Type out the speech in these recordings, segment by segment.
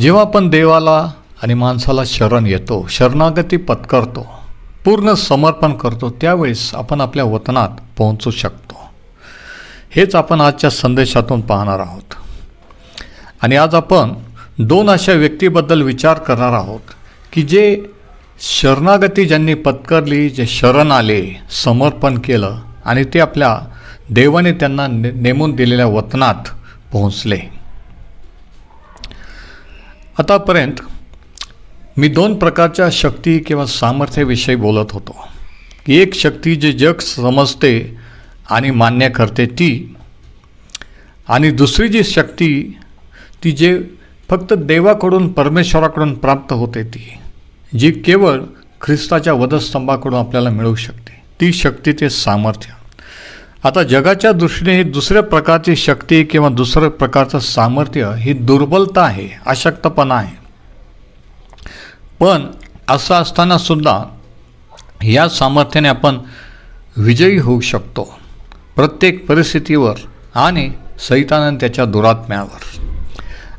जेव्हा आपण देवाला आणि माणसाला शरण येतो शरणागती पत्करतो पूर्ण समर्पण करतो त्यावेळेस आपण आपल्या वतनात पोहोचू शकतो. हेच आपण आजच्या संदेशातून पाहणार आहोत. आणि आज आपण दोन अशा व्यक्तीबद्दल विचार करणार आहोत की जे शरणागती ज्यांनी पत्करली जे शरण आले समर्पण केलं आणि ते आपल्या देवाने त्यांना ने नेमून दिलेल्या वतनात पोहोचले. आतापर्यंत मी दोन प्रकारच्या शक्ती किंवा सामर्थ्याविषयी बोलत होतो. की एक शक्ती जे जग समजते आणि मान्य करते ती आणि दुसरी जी शक्ती ती जे फक्त देवाकडून परमेश्वराकडून प्राप्त होते ती जी केवळ ख्रिस्ताच्या वधस्तंभाकडून आपल्याला मिळू शकते. ती शक्ती ते सामर्थ्य. आता जगाच्या दृष्टीने ही दुसऱ्या प्रकारची शक्ती किंवा दुसऱ्या प्रकारचं सामर्थ्य ही दुर्बलता आहे अशक्तपणा आहे. पण असं असताना सुद्धा या सामर्थ्याने आपण विजयी होऊ शकतो प्रत्येक परिस्थितीवर आणि सैतानाने त्याच्या दुरात्म्यावर.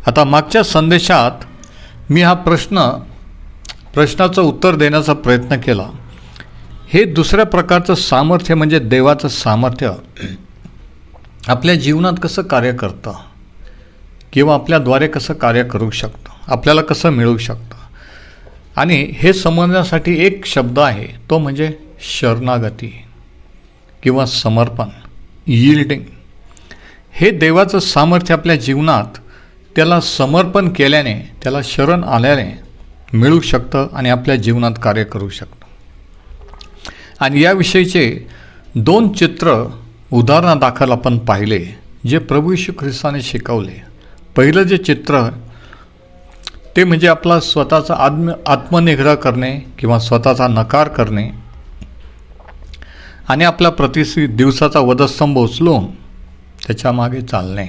आता मागच्या संदेशात मी हा प्रश्न प्रश्नाचं उत्तर देण्याचा प्रयत्न केला. हे दुसऱ्या प्रकारचं सामर्थ्य म्हणजे देवाचं सामर्थ्य. आपल्या जीवनात कसं कार्य करतं? किंवा आपल्याद्वारे कसं कार्य करू शकतं? आपल्याला कसं मिळू शकतं? आणि हे समजण्यासाठी एक शब्द आहे तो म्हणजे शरणागती किंवा समर्पण यिल्डिंग हे देवाचं सामर्थ्य आपल्या जीवनात त्याला समर्पण केल्याने त्याला शरण आल्याने मिळू शकतं आणि आपल्या जीवनात कार्य करू शकतं. आणि याविषयीचे दोन चित्र उदाहरणादाखल आपण पाहिले जे प्रभू यशू ख्रिस्ताने शिकवले. पहिलं जे चित्र ते म्हणजे आपला स्वतःचा आत्म आत्मनिग्रह करणे किंवा स्वतःचा नकार करणे. आणि आपल्या प्रतिष्ठी दिवसाचा वधस्तंभ उचलून त्याच्यामागे चालणे.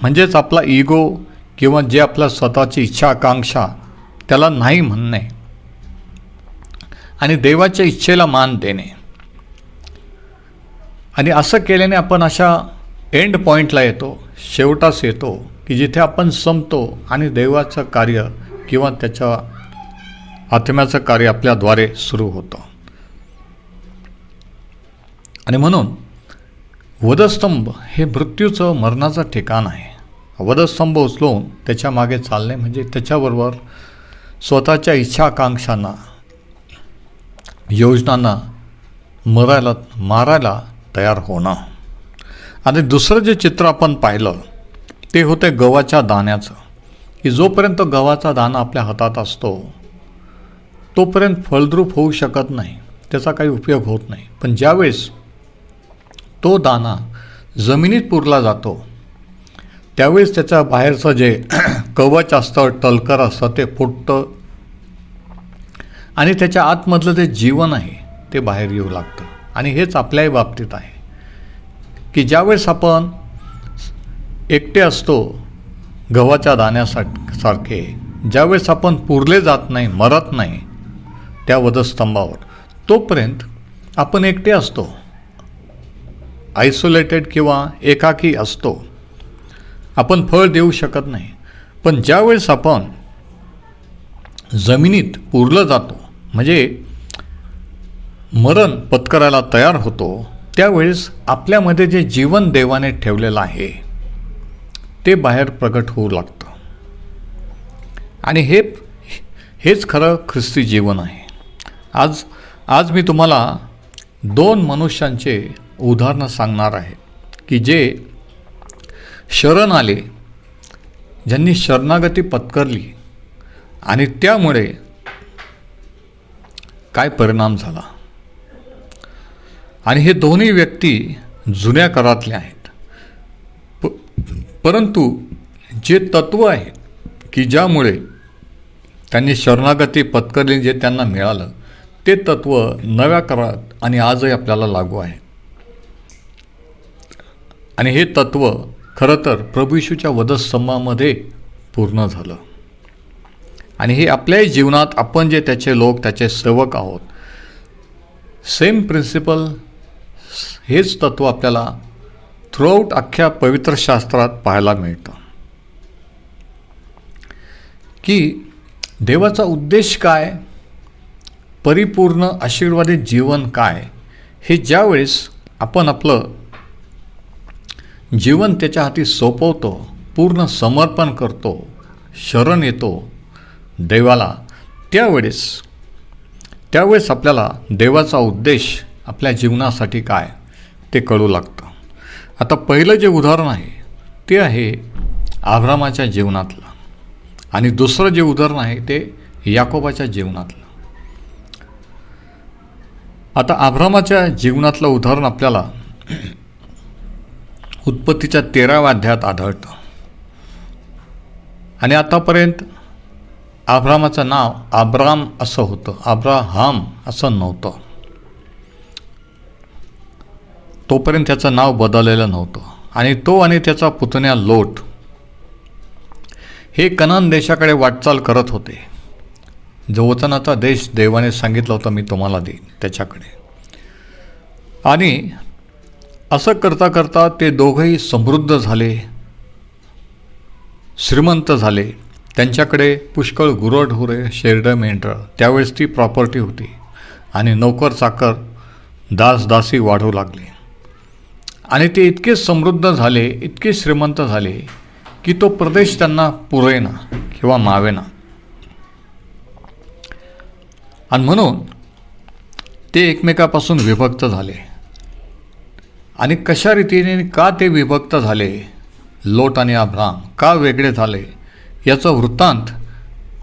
म्हणजेच आपला इगो किंवा जे आपल्या स्वतःची इच्छा आकांक्षा त्याला नाही म्हणणे. आणि देवाच्या इच्छेला मान देणे. आणि असं केल्याने आपण अशा एंड पॉईंटला येतो शेवटास येतो की जिथे आपण संपतो आणि देवाचं कार्य किंवा त्याच्या आत्म्याचं कार्य आपल्याद्वारे सुरू होतं. आणि म्हणून वधस्तंभ हे मृत्यूचं मरणाचं ठिकाण आहे. वधस्तंभ उचलून त्याच्यामागे चालणे म्हणजे त्याच्याबरोबर स्वतःच्या इच्छा आकांक्षांना योजनांना मरायला मारायला तयार होणं. आणि दुसरं जे चित्र आपण पाहिलं ते होते गव्हाच्या दाण्याचं. की जोपर्यंत गव्हाचा दाणा आपल्या हातात असतो तोपर्यंत फलद्रूप होऊ शकत नाही. त्याचा काही उपयोग होत नाही. पण ज्यावेळेस तो दाणा जमिनीत पुरला जातो त्यावेळेस त्याच्या बाहेरचं जे कवच असतं टलकर असतं ते फुटतं आणि त्याच्या आतमधलं जे जीवन आहे ते बाहेर येऊ लागतं. आणि हेच आपल्याही बाबतीत आहे. की ज्यावेळेस आपण एकटे असतो गव्हाच्या दाण्यासाठी सारखे ज्यावेळेस आपण पुरले जात नाही मरत नाही त्या वधस्तंभावर तोपर्यंत आपण एकटे असतो. आयसोलेटेड किंवा एकाकी असतो. आपण फळ देऊ शकत नाही. पण ज्यावेळेस आपण जमिनीत पुरलं जातो म्हणजे मरण पत्करायला तयार होतो त्यावेळेस आपल्यामध्ये जे जीवन देवाने ठेवलेलं आहे ते बाहेर प्रगट होऊ लागतं. आणि हे हेच खरं ख्रिस्ती जीवन आहे. आज आज मी तुम्हाला दोन मनुष्यांचे उदाहरणं सांगणार आहे की जे शरण आले ज्यांनी शरणागती पत्करली आणि त्यामुळे काय परिणाम झाला? आणि हे दोन्ही व्यक्ती जुन्या करातले आहेत. प परंतु जे तत्व आहे की ज्यामुळे त्यांनी शरणागती पत्करली जे त्यांना मिळालं ते तत्व नव्या करात आणि आजही आपल्याला लागू आहे आणि हे तत्व खरं तर प्रभू येशूच्या वधस्तंभामध्ये पूर्ण झालं. आणि हे आपल्याही जीवनात आपण जे त्याचे लोक त्याचे सेवक आहोत सेम प्रिन्सिपल हेच तत्व आपल्याला थ्रूआउट अख्ख्या पवित्र शास्त्रात पाहायला मिळतं. की देवाचा उद्देश काय? परिपूर्ण आशीर्वादित जीवन काय? हे ज्यावेळेस आपण आपलं जीवन त्याच्या हाती सोपवतो पूर्ण समर्पण करतो शरण येतो देवाला. त्यावेळेस त्यावेळेस आपल्याला देवाचा उद्देश आपल्या जीवनासाठी काय ते कळू लागतं. आता पहिलं जे उदाहरण आहे ते आहे आभ्रामाच्या जीवनातलं. आणि दुसरं जे उदाहरण आहे ते याकोबाच्या जीवनातलं. आता आभ्रामाच्या जीवनातलं उदाहरण आपल्याला उत्पत्तीच्या तेराव्या अध्यायात आढळतं. आणि आतापर्यंत आब्रामाचं नाव आब्राम असं होतं. आब्राहाम असं नव्हतं. तोपर्यंत त्याचं नाव बदललेलं नव्हतं. आणि तो आणि त्याचा पुतण्या लोट हे कनान देशाकडे वाटचाल करत होते. जो वचनाचा देश देवाने सांगितलं होतं मी तुम्हाला देईन त्याच्याकडे. आणि असं करता करता ते दोघंही समृद्ध झाले श्रीमंत झाले. त्यांच्याकडे पुष्कळ गुरढोरे शेरडं मेंढरं. त्यावेळेस ती प्रॉपर्टी होती. आणि नोकर चाकर दासदासी वाढू लागले. आणि ते इतके समृद्ध झाले इतके श्रीमंत झाले की तो प्रदेश त्यांना पुरेना किंवा मावेना. आणि म्हणून ते एकमेकापासून विभक्त झाले. आणि कशा रीतीने का ते विभक्त झाले? लोट आणि अभ्राम का वेगळे झाले? याचं वृत्तांत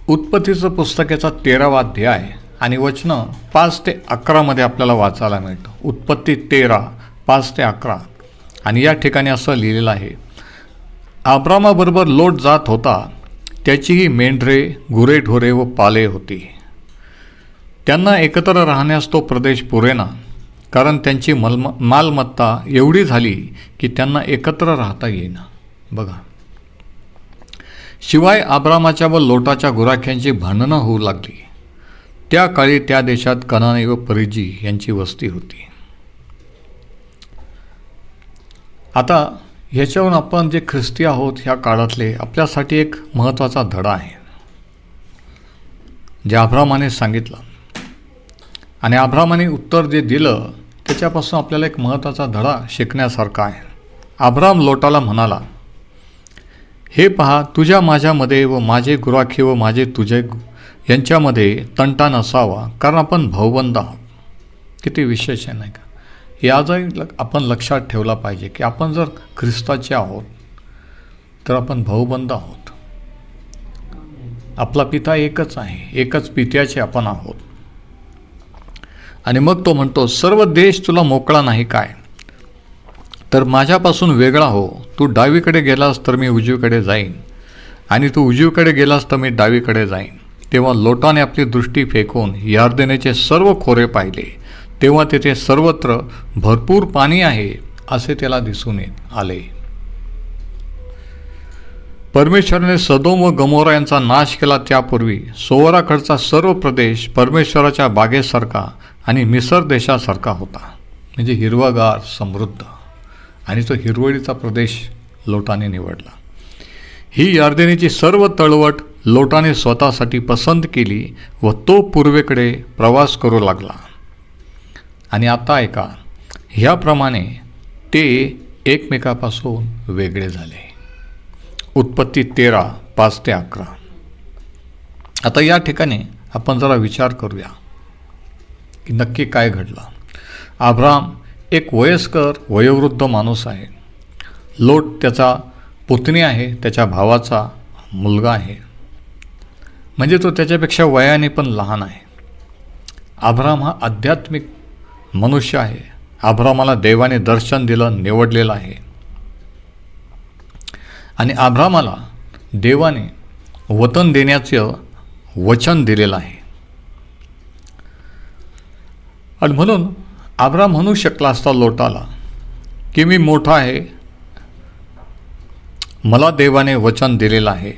उत्पत्तीचं पुस्तकाचा तेरावा अध्याय आणि वचनं पाच ते अकरामध्ये आपल्याला वाचायला मिळतं. उत्पत्ती तेरा पाच ते अकरा. आणि या ठिकाणी असं लिहिलेलं आहे. आब्रामाबरोबर लोट जात होता त्याचीही मेंढरे गुरेढोरे व पाले होती. त्यांना एकत्र राहण्यास तो प्रदेश पुरेना कारण त्यांची मलम मालमत्ता एवढी झाली की त्यांना एकत्र राहता येईना. बघा. शिवाय आब्रामाच्या व लोटाच्या गुराख्यांची भांडणं होऊ लागली. त्या काळी त्या देशात कनाने व परिजी यांची वस्ती होती. आता ह्याच्यावरून आपण जे ख्रिस्ती आहोत ह्या काळातले आपल्यासाठी एक महत्त्वाचा धडा आहे. जे आभ्रामाने सांगितलं. आणि आभ्रामाने उत्तर जे दिलं त्याच्यापासून आपल्याला एक महत्त्वाचा धडा शिकण्यासारखा आहे. आभ्राम लोटाला म्हणाला हे पहा तुझ्या माझ्यामध्ये व माझे गुराखी व माझे तुझे यांच्यामध्ये तंटा नसावा कारण आपण भाऊबंद आहोत. किती विशेष आहे नाही का? या आजही ल आपण लक्षात ठेवला पाहिजे की आपण जर ख्रिस्ताचे आहोत तर आपण भाऊबंद आहोत. आपला पिता एकच आहे एकच पित्याचे आपण आहोत. आणि मग तो म्हणतो सर्व देश तुला मोकळा नाही काय? तर माझ्यापासून वेगळा हो. तू डावीकडे गेलास तर मी उजवीकडे जाईन. आणि तू उजवीकडे गेलास तर मी डावीकडे जाईन. तेव्हा लोटाने आपली दृष्टी फेकून यार्देनेचे सर्व खोरे पाहिले. तेव्हा तेथे सर्वत्र भरपूर पाणी आहे असे त्याला दिसून येत आले. परमेश्वराने सदोम व गमोरा यांचा नाश केला त्यापूर्वी सोवराकडचा सर्व प्रदेश परमेश्वराच्या बागेसारखा आणि मिसर देशासारखा होता. म्हणजे हिरवागार समृद्ध. आणि तो हिरवळीचा प्रदेश लोटाने निवडला. ही यार्देनीची सर्व तळवट लोटाने स्वतःसाठी पसंत केली व तो पूर्वेकडे प्रवास करू लागला. आणि आता ऐका ह्याप्रमाणे ते एकमेकापासून वेगळे झाले. उत्पत्ती तेरा पाच ते अकरा. आता या ठिकाणी आपण जरा विचार करूया की नक्की काय घडलं. आब्राम एक वयस्कर वयोवृद्ध माणूस आहे. लोट त्याचा पुतणी आहे त्याच्या भावाचा मुलगा आहे. म्हणजे तो त्याच्यापेक्षा वयाने पण लहान आहे. आभ्राम हा आध्यात्मिक मनुष्य आहे. आभ्रामाला देवाने दर्शन दिलं निवडलेलं आहे. आणि आभ्रामाला देवाने वतन देण्याचं वचन दिलेलं आहे. आणि म्हणून आभ्राम म्हणू शकला असता लोटाला की मी मोठा आहे. मला देवाने वचन दिलेलं आहे.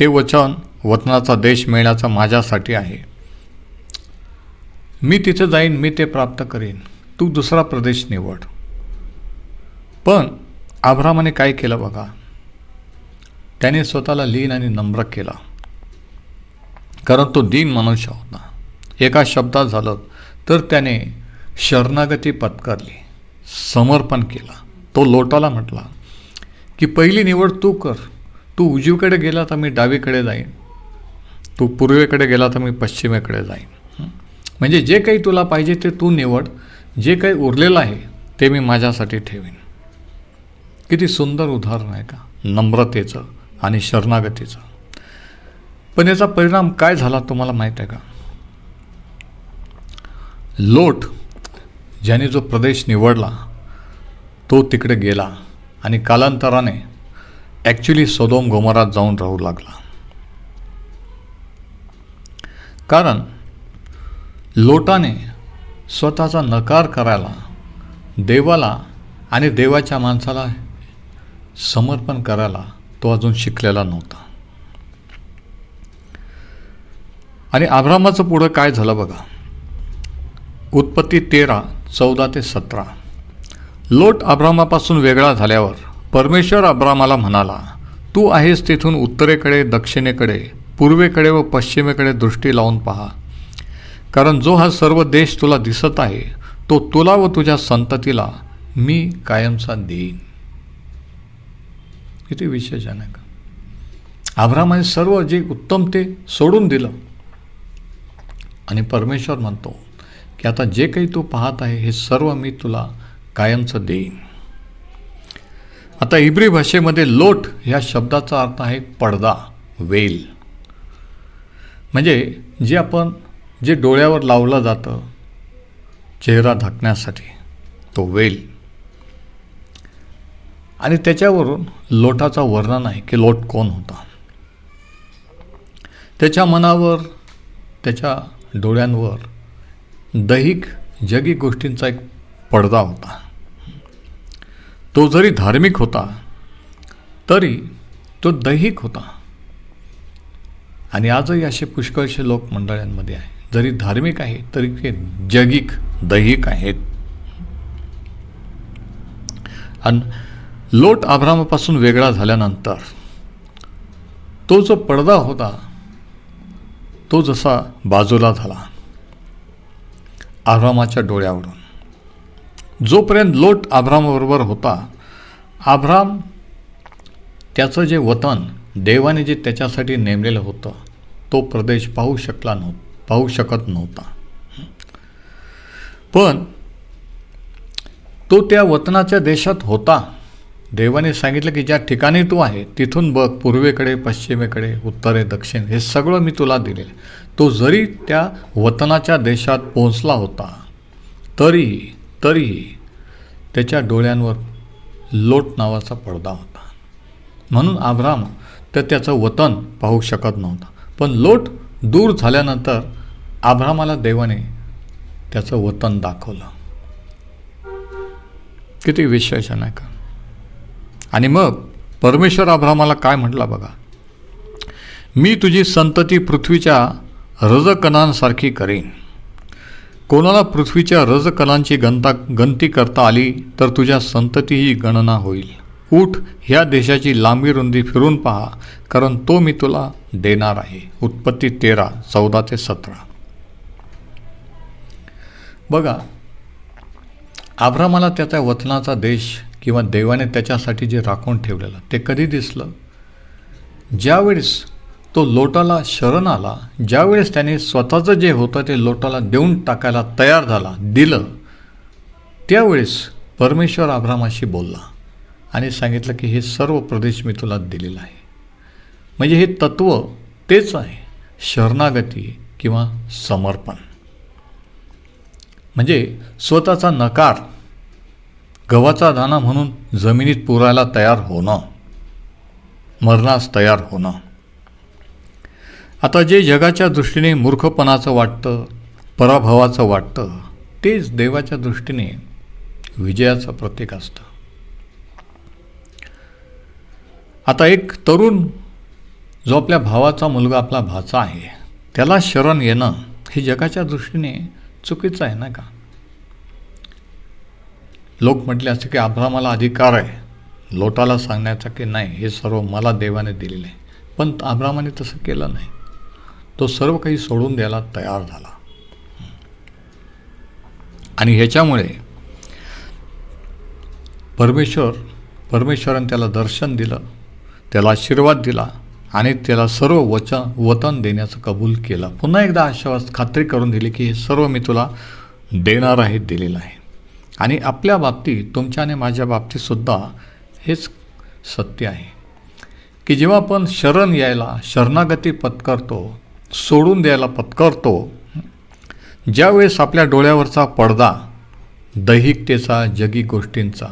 ते वचन वतनाचा देश मिळण्याचा माझ्यासाठी आहे. मी तिथे जाईन मी ते प्राप्त करेन. तू दुसरा प्रदेश निवड. पण आभ्रामाने काय केलं बघा? त्याने स्वतःला लीन आणि नम्र केला. कारण तो दीन मनुष्य होता. एका शब्दात झालं तर त्याने शरणागती पत्करली समर्पण केला. तो लोटाला म्हटला की पहिली निवड तू कर. तू उजवीकडे गेला तर मी डावीकडे जाईन. तू पूर्वेकडे गेला तर मी पश्चिमेकडे जाईन. म्हणजे जे काही तुला पाहिजे ते तू निवड. जे काही उरलेलं आहे ते मी माझ्यासाठी ठेवीन. किती सुंदर उदाहरण आहे का? नम्रतेचं आणि शरणागतीचं. पण याचा परिणाम काय झाला तुम्हाला माहीत आहे का? लोट ज्याने जो प्रदेश निवडला तो तिकडे गेला आणि कालांतराने ॲक्च्युली सोदोम गोमरात जाऊन राहू लागला. कारण लोटाने स्वतःचा नकार करायला देवाला आणि देवाच्या माणसाला समर्पण करायला तो अजून शिकलेला नव्हता. आणि आभ्रामाचं पुढं काय झालं बघा? उत्पत्ती तेरा चौदा ते सतरा. लोट अब्रामापासून वेगळा झाल्यावर परमेश्वर अब्रामाला म्हणाला तू आहेस तिथून उत्तरेकडे दक्षिणेकडे पूर्वेकडे व पश्चिमेकडे दृष्टी लावून पहा. कारण जो हा सर्व देश तुला दिसत आहे तो तुला व तुझ्या संततीला मी कायमचा देईन. किती विशेषण आहे का आभ्रामाने सर्व जे उत्तम ते सोडून दिलं. आणि परमेश्वर म्हणतो की आता जे काही तू पाहत आहे हे सर्व मी तुला कायमचं देईन. आता इब्री भाषेमध्ये लोट ह्या शब्दाचा अर्थ आहे पडदा वेल. म्हणजे जे आपण जे डोळ्यावर लावलं जातं चेहरा झाकण्यासाठी तो वेल. आणि त्याच्यावरून लोटाचा वर्णन आहे की लोट कोण होता. त्याच्या मनावर त्याच्या डोळ्यांवर दैहिक जगी गोष्टींचा एक पडदा होता. तो जरी धार्मिक होता तरी तो दैहिक होता. आणि आजही असे पुष्कळशे लोक मंडळांमध्ये आहे जरी धार्मिक आहे तरी ते जगिक दैहिक आहेत. आणि लोट आभ्रामापासून वेगळा झाल्यानंतर तो जो पडदा होता तो जसा बाजूला झाला. आभ्रामाच्या डोळ्यावरून. जोपर्यंत लोट आभ्रामाबरोबर होता आभ्राम त्याचं जे वतन देवाने जे त्याच्यासाठी नेमलेलं होतं तो प्रदेश पाहू शकला नव्हता पाहू शकत नव्हता. पण तो त्या वतनाच्या देशात होता. देवाने सांगितलं की ज्या ठिकाणी तू आहे तिथून बघ पूर्वेकडे पश्चिमेकडे उत्तरे दक्षिण हे सगळं मी तुला दिलेलं तो जरी त्या वतनाच्या देशात पोहोचला होता तरीही तरीही त्याच्या डोळ्यांवर लोट नावाचा पडदा होता. म्हणून आभ्राम तर त्याचं वतन पाहू शकत नव्हता. पण लोट दूर झाल्यानंतर आभ्रामाला देवाने त्याचं वतन दाखवलं. किती विशेषण आहे का आणि मग परमेश्वर आभ्रामाला काय म्हटला बघा? मी तुझी संतती पृथ्वीच्या रजकणांसारखी करीन. कोणाला पृथ्वीच्या रजकणांची गणता गणती करता आली तर तुझ्या संततीही गणना होईल. उठ ह्या देशाची लांबी रुंदी फिरून पहा कारण तो मी तुला देणार आहे. उत्पत्ती तेरा चौदा ते सतरा. बघा आभ्रामाला त्याच्या वचनाचा देश किंवा देवाने त्याच्यासाठी जे राखून ठेवलेलं ते कधी दिसलं? ज्यावेळेस तो लोटाला शरण आला ज्यावेळेस त्याने स्वतःचं जे होतं ते लोटाला देऊन टाकायला तयार झाला दिलं त्यावेळेस परमेश्वर आभ्रामाशी बोलला आणि सांगितलं की हे सर्व प्रदेश मी तुला दिलेला आहे. म्हणजे हे तत्त्व तेच आहे शरणागती किंवा समर्पण. म्हणजे स्वतःचा नकार गव्हाचा दाना म्हणून जमिनीत पुरायला तयार होणं. मरणास तयार होणं. आता जे जगाच्या दृष्टीने मूर्खपणाचं वाटतं पराभवाचं वाटतं तेच देवाच्या दृष्टीने विजयाचं प्रतीक असतं. आता एक तरुण जो आपल्या भावाचा मुलगा आपला भाचा आहे त्याला शरण येणं हे जगाच्या दृष्टीने चुकीचं आहे ना का? लोक म्हटले असते की आभ्रामाला अधिकार आहे. लोटाला सांगण्याचा की नाही हे सर्व मला देवाने दिलेलं आहे. पण आभ्रामाने तसं केलं नाही. तो सर्व काही सोडून द्यायला तयार झाला. आणि ह्याच्यामुळे परमेश्वर परमेश्वराने त्याला दर्शन दिलं त्याला आशीर्वाद दिला आणि त्याला सर्व वचन वतन देण्याचं कबूल केलं. पुन्हा एकदा आश्वास खात्री करून दिली की हे सर्व मी तुला देणार आहे दिलेलं आहे. आणि आपल्या बाबतीत तुमच्या आणि माझ्या बाबतीतसुद्धा हेच सत्य आहे. की जेव्हा आपण शरण यायला शरणागती पत्करतो सोडून द्यायला पत्करतो ज्यावेळेस आपल्या डोळ्यावरचा पडदा दैहिकतेचा जगी गोष्टींचा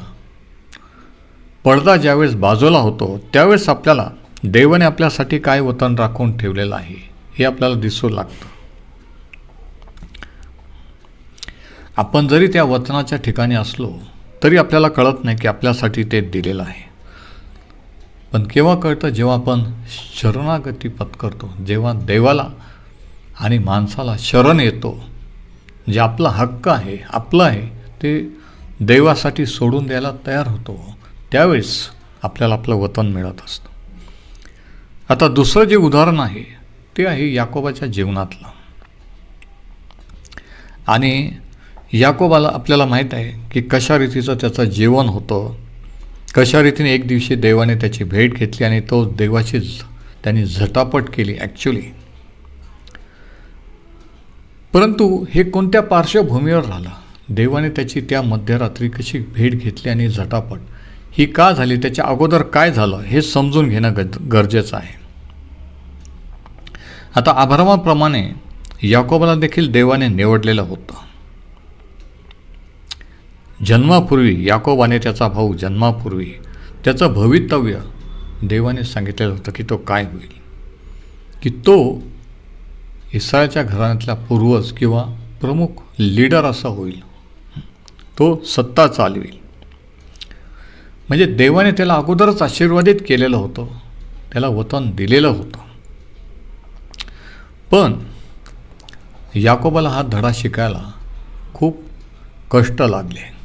पडदा ज्यावेळेस बाजूला होतो त्यावेळेस आपल्याला देवाने आपल्यासाठी काय वतन राखून ठेवलेलं आहे हे आपल्याला दिसू लागतं. आपण जरी त्या वचनाच्या ठिकाणी असलो तरी आपल्याला कळत नाही की आपल्यासाठी ते दिलेलं आहे. पण केव्हा कळतं? जेव्हा आपण शरणागती पत्करतो जेव्हा देवाला आणि माणसाला शरण येतो जे आपला हक्क आहे आपलं आहे ते देवासाठी सोडून द्यायला तयार होतो त्यावेळेस आपल्याला आपलं वतन मिळत असतं. आता दुसरं जे उदाहरण आहे ते आहे याकोबाच्या जीवनातलं. आणि याकोबाला आपल्याला माहीत आहे की कशा रीतीचं त्याचं जीवन होतं. कशा रीतीने एक दिवशी देवाने त्याची भेट घेतली आणि तो देवाची त्यांनी झटापट केली ॲक्च्युली परंतु हे कोणत्या पार्श्वभूमीवर राहिलं देवाने त्याची त्या मध्यरात्री कशी भेट घेतली आणि झटापट? ही का झाली? त्याच्या अगोदर काय झालं? हे समजून घेणं ग गरजेचं आहे. आता आभ्रमाप्रमाणे याकोबाला देखील देवाने निवडलेलं होतं. जन्मापूर्वी याकोबाने त्याचा भाऊ जन्मापूर्वी त्याचं भवितव्य देवाने सांगितलेलं होतं की तो काय होईल. की तो इस्रायलच्या घराण्यातला पूर्वज किंवा प्रमुख लीडर असा होईल. तो सत्ता चालवेल. म्हणजे देवाने त्याला अगोदरच आशीर्वादित केलेलं होतं. त्याला वतन दिलेलं होतं. पण याकोबाला हा धडा शिकायला खूप कष्ट लागले.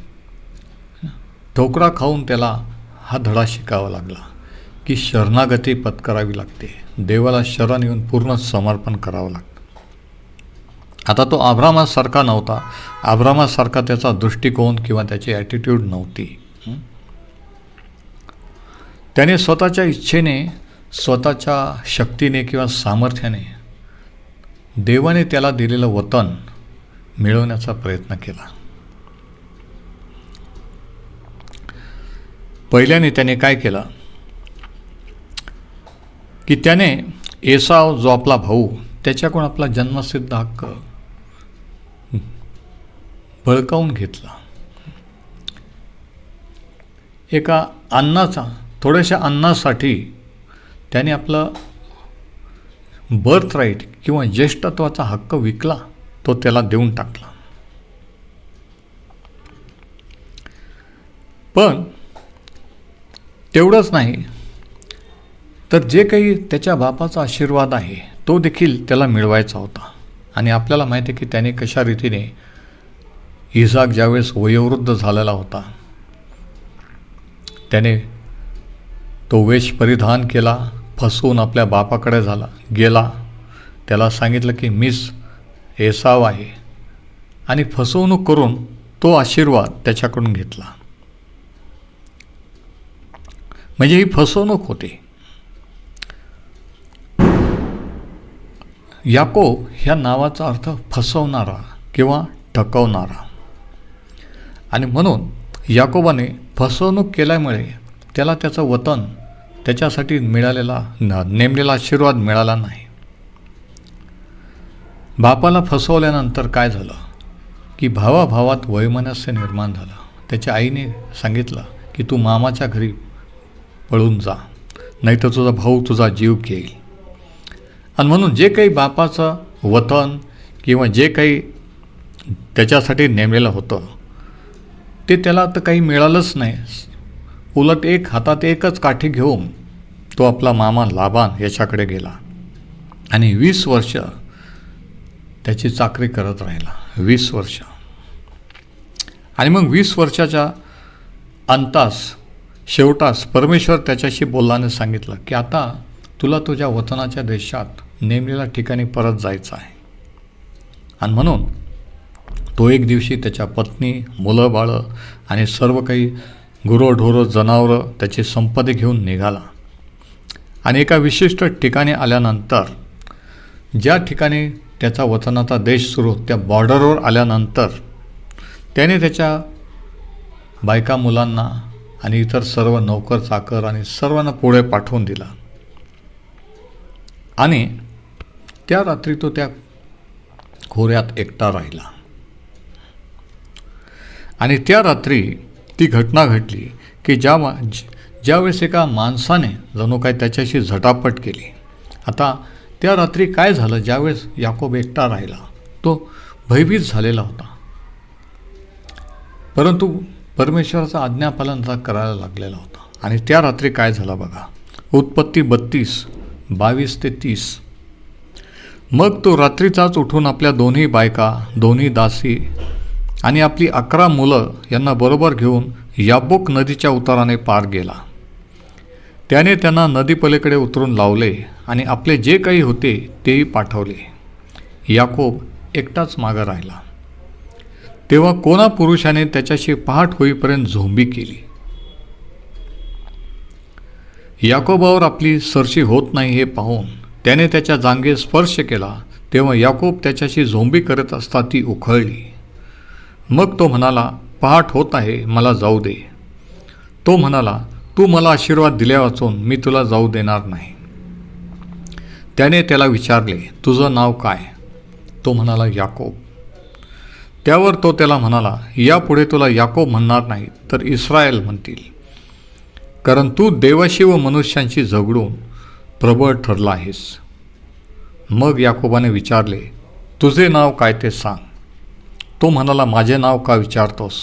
ठोकरा खाऊन त्याला हा धडा शिकावा लागला की शरणागती पत्करावी लागते. देवाला शरण येऊन पूर्ण समर्पण करावं लागतं. आता तो आभ्रामासारखा नव्हता. आभ्रामासारखा त्याचा दृष्टिकोन किंवा त्याची ॲटिट्यूड नव्हती. त्याने स्वतःच्या इच्छेने स्वतःच्या शक्तीने किंवा सामर्थ्याने देवाने त्याला दिलेलं वतन मिळवण्याचा प्रयत्न केला. पहिल्याने त्याने काय केलं? की त्याने एसाव जो आपला भाऊ त्याच्याकडून आपला जन्मसिद्ध हक्क बळकावून घेतला. एका अन्नाचा थोड्याशा अन्नासाठी त्याने आपलं बर्थ राईट किंवा ज्येष्ठत्वाचा हक्क विकला तो त्याला देऊन टाकला. पण तेवढंच नाही. तर जे काही त्याच्या बापाचा आशीर्वाद आहे तो देखील त्याला मिळवायचा होता. आणि आपल्याला माहिती आहे की त्याने कशा रीतीने इसाक ज्यावेळेस वयोवृद्ध झालेला होता त्याने तो वेश परिधान केला फसवून आपल्या बापाकडे झाला गेला. त्याला सांगितलं की मिस एसाव आहे. आणि फसवणूक करून तो आशीर्वाद त्याच्याकडून घेतला. म्हणजे ही फसवणूक होती. याकोब ह्या नावाचा अर्थ फसवणारा किंवा टकवणारा. आणि म्हणून याकोबाने फसवणूक केल्यामुळे त्याला त्याचं वतन त्याच्यासाठी मिळालेला न- नेमलेला आशीर्वाद मिळाला नाही. बापाला फसवल्यानंतर काय झालं? की भावाभावात वैमनस्य निर्माण झालं. त्याच्या आईने सांगितलं की तू मामाच्या घरी पळून जा. नाहीतर तुझा भाऊ तुझा जीव घेईल. आणि म्हणून जे काही बापाचं वतन किंवा जे काही त्याच्यासाठी नेमलेलं होतं ते त्याला तर काही मिळालंच नाही. उलट एक हातात एकच काठी घेऊन तो आपला मामा लाभान याच्याकडे गेला आणि वीस वर्ष त्याची चाकरी करत राहिला. वीस वर्ष. आणि मग वीस वर्षाच्या अंतास शेवटास परमेश्वर त्याच्याशी बोलल्याने सांगितलं की आता तुला तुझ्या वतनाच्या देशात नेमलेल्या ठिकाणी परत जायचं आहे. आणि म्हणून तो एक दिवशी त्याच्या पत्नी मुलं बाळं आणि सर्व काही गुरंढोरं जनावरं त्याची संपत्ती घेऊन निघाला. आणि एका विशिष्ट ठिकाणी आल्यानंतर ज्या ठिकाणी त्याचा वतनाचा देश सुरू त्या बॉर्डरवर आल्यानंतर त्याने त्याच्या बायका मुलांना आणि इतर सर्व नौकर चाकर आणि सर्वांना पुढे पाठवून दिला. आणि त्या रात्री तो त्या खोऱ्यात एकटा राहिला. आणि त्या रात्री ती घटना घडली की ज्या ज्यावेळेस एका माणसाने जणू काय त्याच्याशी झटापट केली. आता त्या रात्री काय झालं? ज्यावेळेस याकोब एकटा राहिला तो भयभीत झालेला होता. परंतु परमेश्वराचा आज्ञापालन करायला लागलेला होता. आणि त्या रात्री काय झालं बघा? उत्पत्ती बत्तीस बावीस ते तीस. मग तो रात्रीचाच उठून आपल्या दोन्ही बायका दोन्ही दासी आणि आपली अकरा मुलं यांना बरोबर घेऊन याबोक नदीच्या उताराने पार गेला. त्याने त्यांना नदीपलीकडे उतरून लावले आणि आपले जे काही होते तेही पाठवले. याकोब एकटाच मागं राहिला. तेव्हा कोणा पुरुषाने त्याच्याशी पहाट होईपर्यंत झोंबी केली. याकोबावर आपली सरशी होत नाही हे पाहून त्याने त्याच्या जांगे स्पर्श केला. तेव्हा याकोब त्याच्याशी झोंबी करत असता ती उखळली. मग तो म्हणाला पहाट होत आहे मला जाऊ दे. तो म्हणाला तू मला आशीर्वाद दिल्या वाचून मी तुला जाऊ देणार नाही. त्याने त्याला विचारले तुझं नाव काय? तो म्हणाला याकोब. त्यावर तो त्याला म्हणाला यापुढे तुला याकोब म्हणणार नाही तर इस्रायल म्हणतील. कारण तू देवाशी व मनुष्यांशी झगडून प्रबळ ठरला आहेस. मग याकोबाने विचारले तुझे नाव काय ते सांग. तो म्हणाला माझे नाव का विचारतोस?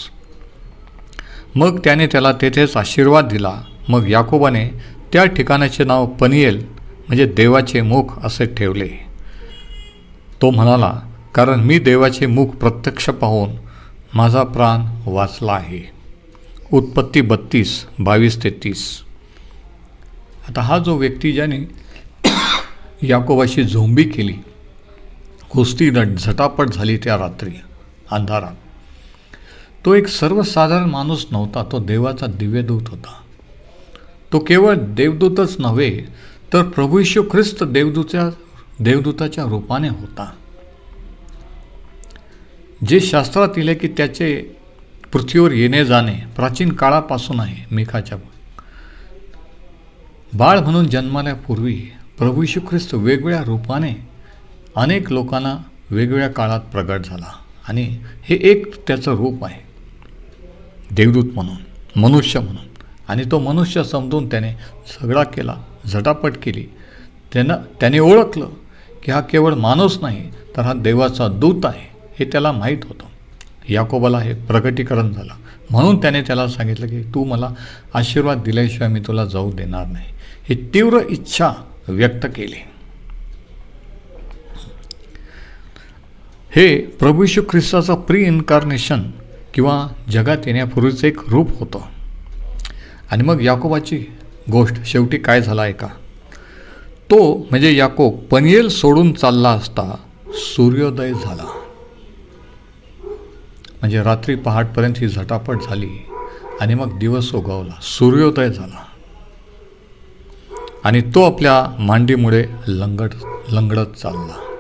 मग त्याने त्याला तेथेच आशीर्वाद दिला. मग याकोबाने त्या ठिकाणाचे नाव पनियेल म्हणजे देवाचे मुख असे ठेवले. तो म्हणाला कारण मी देवाचे मुख प्रत्यक्ष पाहून माझा प्राण वाचला आहे. उत्पत्ती बत्तीस बावीस ते तीस. आता हा जो व्यक्ती ज्याने याकोबाशी झोंबी केली कुस्ती झटापट झाली त्या रात्री अंधारात तो एक सर्वसाधारण माणूस नव्हता तो देवाचा दिव्यदूत होता. तो केवळ देवदूतच नव्हे तर प्रभू यशू ख्रिस्त देवदूतच्या देवदूताच्या रूपाने होता. जे शास्त्रात लिहिले की त्याचे पृथ्वीवर येणे जाणे प्राचीन काळापासून आहे मेघाच्या बाळ म्हणून जन्माल्यापूर्वी प्रभू यशू ख्रिस्त वेगवेगळ्या रूपाने अनेक लोकांना वेगवेगळ्या काळात प्रगट झाला आणि हे एक त्याचं रूप आहे. देवदूत म्हणून मनुष्य म्हणून. आणि तो मनुष्य समजून त्याने सगळा केला झटापट केली. त्यानं त्याने ओळखलं की हा केवळ माणूस नाही तर हा देवाचा दूत आहे. हे त्याला माहीत होतं. याकोबाला हे प्रगटीकरण झालं. म्हणून त्याने त्याला सांगितलं की तू मला आशीर्वाद दिल्याशिवाय मी तुला जाऊ देणार नाही. ही तीव्र इच्छा व्यक्त केली. हे प्रभू यशू ख्रिस्ताचं प्री इन्कार्नेशन किंवा जगात येण्यापूर्वीचं एक रूप होतं. आणि मग याकोबाची गोष्ट शेवटी काय झाला आहे का तो म्हणजे याकोब पनियल सोडून चालला असता सूर्योदय झाला. म्हणजे रात्री पहाटपर्यंत ही झटापट झाली आणि मग दिवस उगवला सूर्योदय झाला. आणि तो आपल्या मांडीमुळे लंगड लंगडत चालला.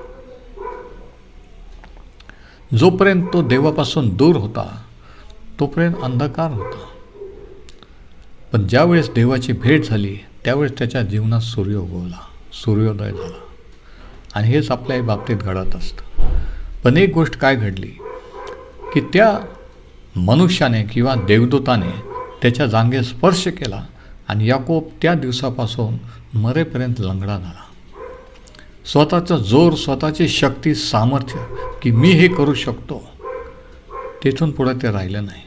जोपर्यंत तो देवापासून दूर होता तोपर्यंत अंधकार होता. पण ज्यावेळेस देवाची भेट झाली त्यावेळेस त्याच्या जीवनात सूर्य उगवला सूर्योदय झाला. आणि हेच आपल्याही बाबतीत घडत असतं. पण एक गोष्ट काय घडली? की त्या मनुष्याने किंवा देवदूताने त्याच्या जांगे स्पर्श केला आणि याकोब त्या दिवसापासून मरेपर्यंत लंगडा झाला स्वतःचा जोर स्वतःची शक्ती सामर्थ्य की मी हे करू शकतो तिथून पुढे ते राहिलं नाही.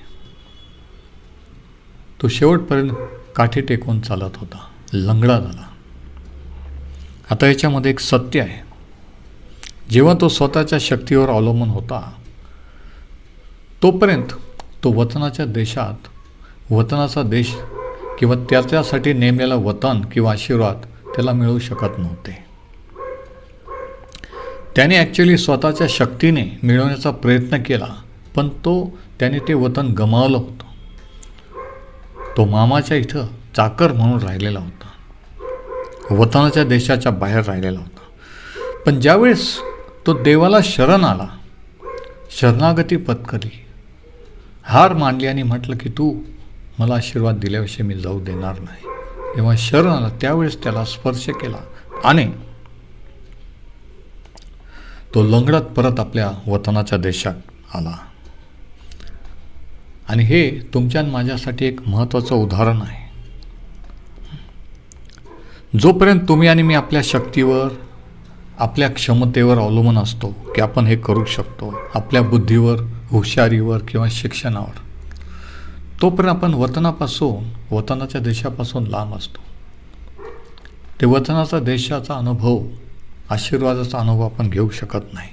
तो शेवटपर्यंत काठी टेकून चालत होता. लंगडा झाला आता याच्यामध्ये एक सत्य आहे. जेव्हा तो स्वतःच्या शक्तीवर अवलंबून होता तोपर्यंत तो वतनाच्या देशात वतनाचा देश किंवा त्याच्यासाठी नेमलेला वतन किंवा आशीर्वाद त्याला मिळू शकत नव्हते. त्याने ॲक्च्युली स्वतःच्या शक्तीने मिळवण्याचा प्रयत्न केला पण तो त्याने ते वतन गमावलं होतं. तो मामाच्या इथं चाकर म्हणून राहिलेला होता. वतनाच्या देशाच्या बाहेर राहिलेला होता. पण ज्यावेळेस तो देवाला शरण आला शरणागती पत्करली. हार मांडली आणि म्हटलं की तू मला आशीर्वाद दिल्याविषयी मी जाऊ देणार नाही. तेव्हा शरण आला. त्यावेळेस त्याला स्पर्श केला आणि तो लंगडत परत आपल्या वतनाच्या देशात आला. आणि हे तुमच्या माझ्यासाठी एक महत्त्वाचं उदाहरण आहे. जोपर्यंत तुम्ही आणि मी आपल्या शक्तीवर आपल्या क्षमतेवर अवलंबून असतो की आपण हे करू शकतो आपल्या बुद्धीवर हुशारीवर किंवा शिक्षणावर. तोपर्यंत आपण वतनापासून वतनाच्या देशापासून लांब असतो. ते वतनाचा देशाचा अनुभव आशीर्वादाचा अनुभव आपण घेऊ शकत नाही.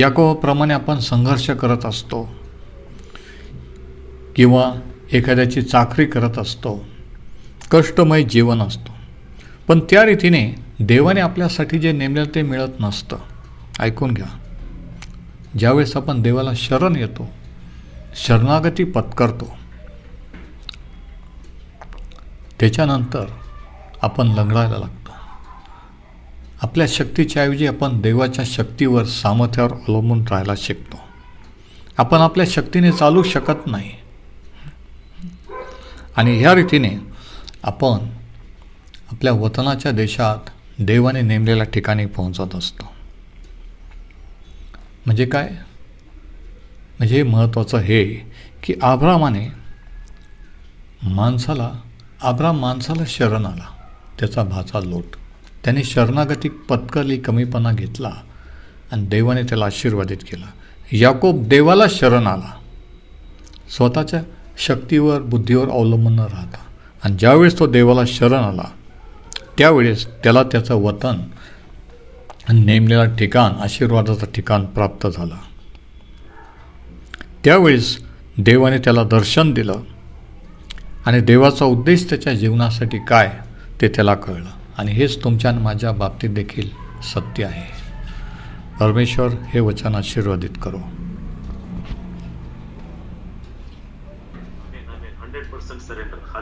याकोप्रमाणे आपण संघर्ष करत असतो. किंवा एखाद्याची चाकरी करत असतो. कष्टमय जीवन असतो. पण त्या रीतीने देवाने आपल्यासाठी जे नेमलेलं ते मिळत नसतं. ऐकून घ्या. ज्यावेळेस आपण देवाला शरण येतो शरणागती पत्करतो त्याच्यानंतर आपण लंगडायला लागतो. आपल्या शक्तीच्या ऐवजी आपण देवाच्या शक्तीवर सामर्थ्यावर अवलंबून राहायला शिकतो. आपण आपल्या शक्तीने चालू शकत नाही. आणि ह्या रीतीने आपण आपल्या वतनाच्या देशात देवाने नेमलेल्या ठिकाणी पोहोचत असतो. म्हणजे काय? म्हणजे हे महत्त्वाचं हे की आभ्रामाने माणसाला आभ्राम माणसाला शरण आला. त्याचा भाचा लोट. त्याने शरणागती पत्करली कमीपणा घेतला आणि देवाने त्याला आशीर्वादित केला. याकोब देवाला शरण आला. स्वतःच्या शक्तीवर बुद्धीवर अवलंबून न राहता. आणि ज्यावेळेस तो देवाला शरण आला त्यावेळेस त्याला त्याचं वतन आणि ठिकाण आशीर्वादाचं ठिकाण प्राप्त झालं. त्यावेळेस देवाने त्याला दर्शन दिलं आणि देवाचा उद्देश त्याच्या जीवनासाठी काय ते त्याला कळलं. आणि हेच तुमच्या माझ्या बाबतीत देखील सत्य आहे. परमेश्वर हे वचन आशीर्वादित करो.